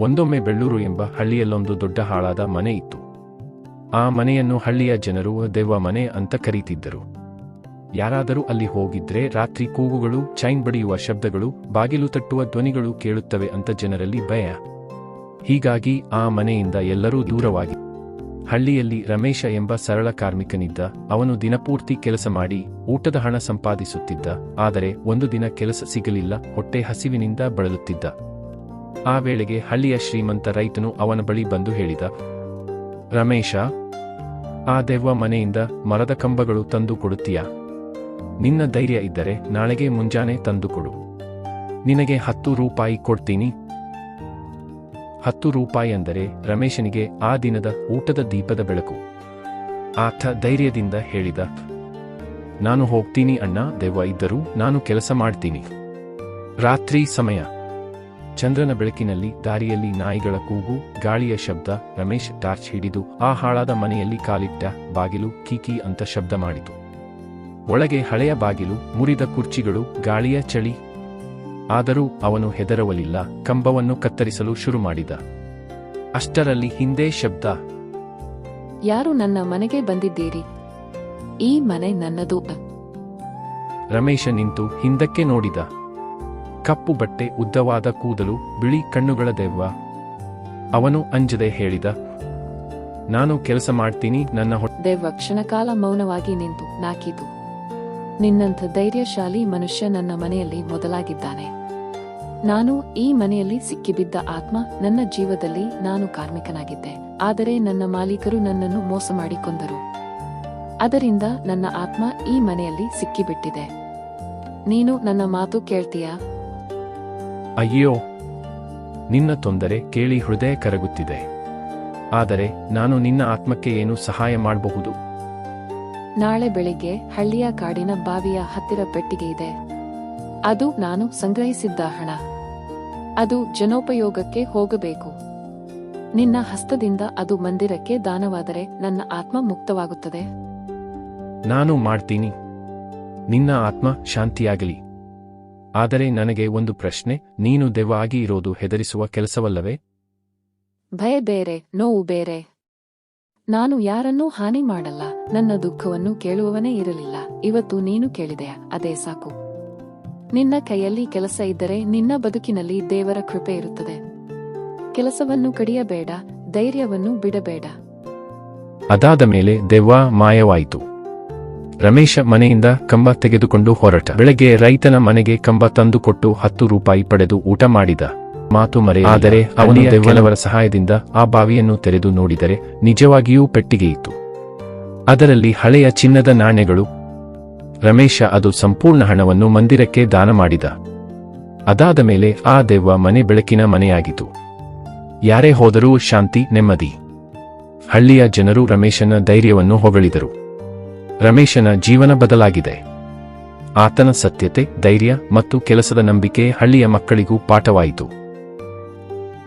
ಒಂದೊಮ್ಮೆ ಬೆಳ್ಳೂರು ಎಂಬ ಹಳ್ಳಿಯಲ್ಲೊಂದು ದೊಡ್ಡ ಹಾಳಾದ ಮನೆ ಇತ್ತು. ಆ ಮನೆಯನ್ನು ಹಳ್ಳಿಯ ಜನರು ದೆವ್ವ ಮನೆ ಅಂತ ಕರೀತಿದ್ದರು. ಯಾರಾದರೂ ಅಲ್ಲಿ ಹೋಗಿದ್ರೆ ರಾತ್ರಿ ಕೂಗುಗಳು, ಚೈನ್ ಬಡಿಯುವ ಶಬ್ದಗಳು, ಬಾಗಿಲು ತಟ್ಟುವ ಧ್ವನಿಗಳು ಕೇಳುತ್ತವೆ ಅಂತ ಜನರಲ್ಲಿ ಭಯ. ಹೀಗಾಗಿ ಆ ಮನೆಯಿಂದ ಎಲ್ಲರೂ ದೂರವಾಗಿ ಹಳ್ಳಿಯಲ್ಲಿ ರಮೇಶ ಎಂಬ ಸರಳ ಕಾರ್ಮಿಕನಿದ್ದ. ಅವನು ದಿನಪೂರ್ತಿ ಕೆಲಸ ಮಾಡಿ, ಊಟದ ಹಣ ಸಂಪಾದಿಸುತ್ತಿದ್ದ. ಆದರೆ ಒಂದು ದಿನ ಕೆಲಸ ಸಿಗಲಿಲ್ಲ, ಹೊಟ್ಟೆ ಹಸಿವಿನಿಂದ ಬಳಲುತ್ತಿದ್ದ. ಆ ವೇಳೆಗೆ ಹಳ್ಳಿಯ ಶ್ರೀಮಂತ ರೈತನು ಅವನ ಬಳಿ ಬಂದು ಹೇಳಿದ, ರಮೇಶ, ಆ ದೆವ್ವ ಮನೆಯಿಂದ ಮರದ ಕಂಬಗಳು ತಂದು ಕೊಡುತ್ತೀಯಾ? ನಿನ್ನ ಧೈರ್ಯ ಇದ್ದರೆ ನಾಳೆಗೆ ಮುಂಜಾನೆ ತಂದುಕೊಡು ನಿನಗೆ ಹತ್ತು ರೂಪಾಯಿ ಕೊಡ್ತೀನಿ. ಹತ್ತು ರೂಪಾಯಿ ಅಂದರೆ ರಮೇಶನಿಗೆ ಆ ದಿನದ ಊಟದ ದೀಪದ ಬೆಳಕು. ಆತ ಧೈರ್ಯದಿಂದ ಹೇಳಿದ, ನಾನು ಹೋಗ್ತೀನಿ ಅಣ್ಣ, ದೆವ್ವ ಇದ್ದರೂ ನಾನು ಕೆಲಸ ಮಾಡ್ತೀನಿ. ರಾತ್ರಿ ಸಮಯ. ಚಂದ್ರನ ಬೆಳಕಿನಲ್ಲಿ ದಾರಿಯಲ್ಲಿ ನಾಯಿಗಳ ಕೂಗು ಗಾಳಿಯ ಶಬ್ದ ರಮೇಶ್ ಟಾರ್ಚ್ ಹಿಡಿದು ಆ ಹಾಳಾದ ಮನೆಯಲ್ಲಿ ಕಾಲಿಟ್ಟ ಬಾಗಿಲು ಕೀಕಿ ಅಂತ ಶಬ್ದ ಮಾಡಿತು. ಒಳಗೆ ಹಳೆಯ ಬಾಗಿಲು ಮುರಿದ ಕುರ್ಚಿಗಳು ಗಾಳಿಯ ಚಳಿ. ಆದರೂ ಅವನು ಹೆದರವಲಿಲ್ಲ ಕಂಬವನ್ನು ಕತ್ತರಿಸಲು ಶುರು ಮಾಡಿದ. ಅಷ್ಟರಲ್ಲಿ ಹಿಂದೆ ಶಬ್ದ. ಯಾರು ನನ್ನ ಮನೆಗೆ ಬಂದಿದ್ದೀರಿ? ಈ ಮನೆ ನನ್ನದು. ರಮೇಶ ನಿಂತು ಹಿಂದಕ್ಕೆ ನೋಡಿದ. ಕಪ್ಪು ಬಟ್ಟೆ ಉದ್ದವಾದ ಕೂದಲು ಬಿಳಿ ಕಣ್ಣುಗಳ ದೆವ್ವ. ಅವನು ಅಂಜದೆ ಹೇಳಿದ, ನಾನು ಕೆಲಸ ಮಾಡ್ತೀನಿ, ನನ್ನ ದೆವ್ವ ಕ್ಷಣಕಾಲ ಮೌನವಾಗಿ ನಿಂತು ನಾಕಿತು. ನಿನ್ನಂಥ ಧೈರ್ಯಶಾಲಿ ಮನುಷ್ಯ ನನ್ನ ಮನೆಯಲ್ಲಿ ಮೊದಲಾಗಿದ್ದಾನೆ. ನಾನು ಈ ಮನೆಯಲ್ಲಿ ಸಿಕ್ಕಿಬಿದ್ದ ಆತ್ಮ ನನ್ನ ಜೀವದಲ್ಲಿ ನಾನು ಕಾರ್ಮಿಕನಾಗಿದ್ದೆ. ಆದರೆ ನನ್ನ ಮಾಲೀಕರು ನನ್ನನ್ನು ಮೋಸ ಮಾಡಿಕೊಂಡರು. ಅದರಿಂದ ನನ್ನ ಆತ್ಮ ಈ ಮನೆಯಲ್ಲಿ ಸಿಕ್ಕಿಬಿಟ್ಟಿದೆ. ನೀನು ನನ್ನ ಮಾತು ಕೇಳ್ತೀಯಾ? ಅಯ್ಯೋ ನಿನ್ನ ತೊಂದರೆ ಕೇಳಿ ಹೃದಯ ಕರಗುತ್ತಿದೆ. ಆದರೆ ನಾನು ನಿನ್ನ ಆತ್ಮಕ್ಕೆ ಏನು ಸಹಾಯ ಮಾಡಬಹುದು? ನಾಳೆ ಬೆಳಿಗ್ಗೆ ಹಳ್ಳಿಯ ಕಾಡಿನ ಬಾವಿಯ ಹತ್ತಿರ ಪೆಟ್ಟಿಗೆ ಇದೆ. ಅದು ನಾನು ಸಂಗ್ರಹಿಸಿದ್ದ ಹಣ. ಅದು ಜನೋಪಯೋಗಕ್ಕೆ ಹೋಗಬೇಕು. ನಿನ್ನ ಹಸ್ತದಿಂದ ಅದು ಮಂದಿರಕ್ಕೆ ದಾನವಾದರೆ ನನ್ನ ಆತ್ಮ ಮುಕ್ತವಾಗುತ್ತದೆ. ನಾನು ಮಾಡ್ತೀನಿ. ನಿನ್ನ ಆತ್ಮ ಶಾಂತಿಯಾಗಲಿ. ಆದರೆ ನನಗೆ ಒಂದು ಪ್ರಶ್ನೆ ನೀನು ದೆವ್ವ ಆಗಿ ಇರೋದು ಹೆದರಿಸುವ ಕೆಲಸವಲ್ಲವೇ? ಭಯ ಬೇರೆ ನೋವು ಬೇರೆ. ನಾನು ಯಾರನ್ನೂ ಹಾನಿ ಮಾಡಲ್ಲ ನನ್ನ ದುಃಖವನ್ನು ಕೇಳುವವನೇ ಇರಲಿಲ್ಲ. ಇವತ್ತು ನೀನು ಕೇಳಿದೆಯ? ಅದೇ ಸಾಕು. ನಿನ್ನ ಕೈಯಲ್ಲಿ ಕೆಲಸ ಇದ್ದರೆ ನಿನ್ನ ಬದುಕಿನಲ್ಲಿ ದೇವರ ಕೃಪೆ ಇರುತ್ತದೆ. ಕೆಲಸವನ್ನು ಕಡಿಯಬೇಡ ಧೈರ್ಯವನ್ನು ಬಿಡಬೇಡ. ಅದಾದ ಮೇಲೆ ದೆವ್ವ ಮಾಯವಾಯಿತು. ರಮೇಶ ಮನೆಯಿಂದ ಕಂಬ ತೆಗೆದುಕೊಂಡು ಹೊರಟ. ಬೆಳಗ್ಗೆ ರೈತನ ಮನೆಗೆ ಕಂಬ ತಂದುಕೊಟ್ಟು ಹತ್ತು ರೂಪಾಯಿ ಪಡೆದು ಊಟ ಮಾಡಿದ. ಮಾತು ಮರೆ ಆದರೆ ಅವನು ದೇವನವರ ಸಹಾಯದಿಂದ ಆ ಬಾವಿಯನ್ನು ತೆರೆದು ನೋಡಿದರೆ ನಿಜವಾಗಿಯೂ ಪೆಟ್ಟಿಗೆಯಿತ್ತು ಅದರಲ್ಲಿ ಹಳೆಯ ಚಿನ್ನದ ನಾಣ್ಯಗಳು. ರಮೇಶ ಅದು ಸಂಪೂರ್ಣ ಹಣವನ್ನು ಮಂದಿರಕ್ಕೆ ದಾನ ಮಾಡಿದ. ಅದಾದ ಮೇಲೆ ಆ ದೆವ್ವ ಮನೆ ಬೆಳಕಿನ ಮನೆಯಾಗಿತು ಯಾರೇ ಹೋದರೂ ಶಾಂತಿ ನೆಮ್ಮದಿ. ಹಳ್ಳಿಯ ಜನರು ರಮೇಶನ ಧೈರ್ಯವನ್ನು ಹೊಗಳಿದರು. ರಮೇಶನ ಜೀವನ ಬದಲಾಗಿದೆ. ಆತನ ಸತ್ಯತೆ ಧೈರ್ಯ ಮತ್ತು ಕೆಲಸದ ನಂಬಿಕೆ ಹಳ್ಳಿಯ ಮಕ್ಕಳಿಗೂ ಪಾಠವಾಯಿತು.